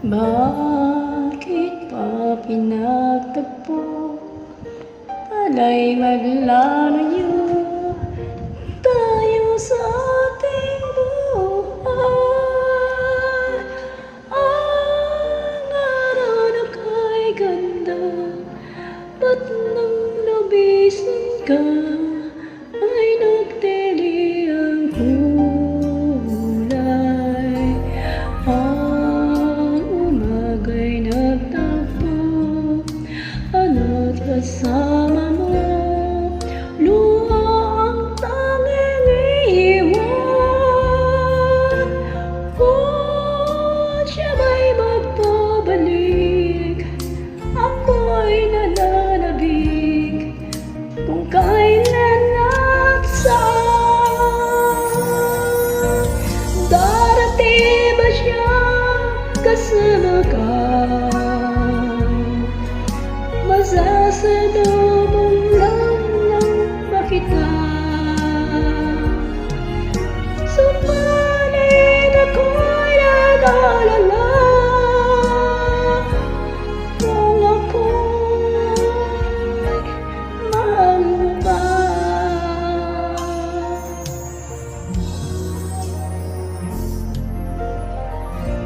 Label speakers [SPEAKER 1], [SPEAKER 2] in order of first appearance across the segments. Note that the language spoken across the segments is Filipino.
[SPEAKER 1] Bakit pa pinagtagpo Pala'y maglalayo Tayo sa ating buhay Ang araw na kay ganda Ba't nang nabisan ka?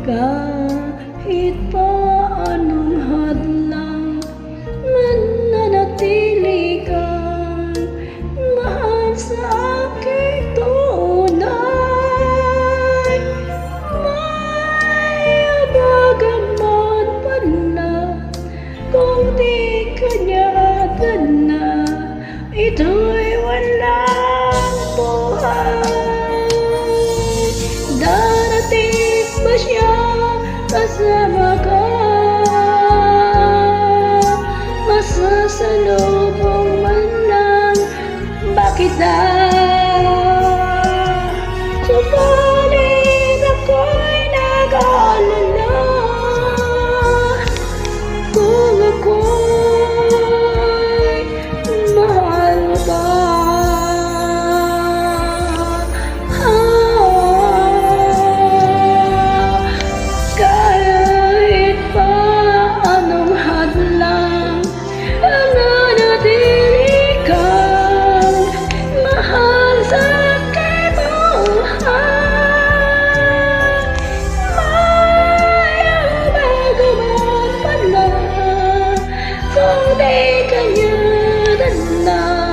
[SPEAKER 1] kahit pa kasama ka Masasalubong man lang. Bakit dahil love.